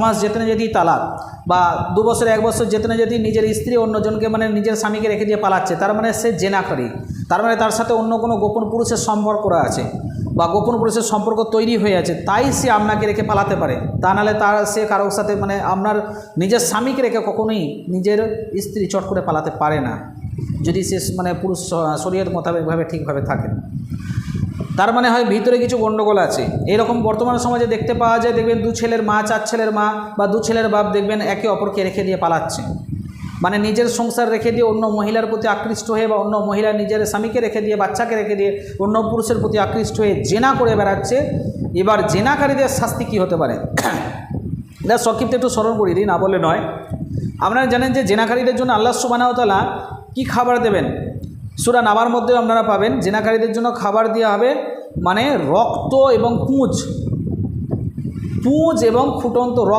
মাস যেতে না যেতেই তালাক বা দু বছর, এক বছর যেতে না যেতেই নিজের স্ত্রী অন্যজনকে মানে নিজের স্বামীকে রেখে দিয়ে পালাচ্ছে, তার মানে সে জেনাকারী। তার মানে তার সাথে অন্য কোনো গোপন পুরুষের সম্পর্ক আছে বা গোপন পুরুষের সম্পর্ক তৈরি হয়ে আছে, তাই সে আপনাকে রেখে পালাতে পারে। তা নাহলে তার, সে কারোর সাথে মানে আপনার নিজের স্বামীকে রেখে কখনোই নিজের স্ত্রী চট করে পালাতে পারে না, যদি সে মানে পুরুষ শরীরের মোতাবেকভাবে ঠিকভাবে থাকে। তার মানে হয় ভিতরে কিছু গণ্ডগোল আছে। এরকম বর্তমান সমাজে দেখতে পাওয়া যায়, দেখবেন দু ছেলের মা, চার ছেলের মা বা দু ছেলের বাপ দেখবেন একে অপরকে রেখে দিয়ে পালাচ্ছে। মানে নিজের সংসার রেখে দিয়ে অন্য মহিলার প্রতি আকৃষ্ট হয়ে বা অন্য মহিলা নিজের স্বামীকে রেখে দিয়ে, বাচ্চাকে রেখে দিয়ে অন্য পুরুষের প্রতি আকৃষ্ট হয়ে জেনা করে বেড়াচ্ছে। এবার জেনাকারীদের শাস্তি কী হতে পারে? এটা সংক্ষিপ্ত একটু স্মরণ করি দিই, না বলে নয়। আপনারা জানেন যে জেনাকারীদের জন্য আল্লাহ সুবানাওতালা কী খাবার দেবেন? সুরা নামার মধ্যে আপনারা পাবেন। জেনাকারীদের জন্য খাবার দেওয়া হবে মানে রক্ত এবং পুঁজ। পুঁজ এবং ফুটন্ত রক্ত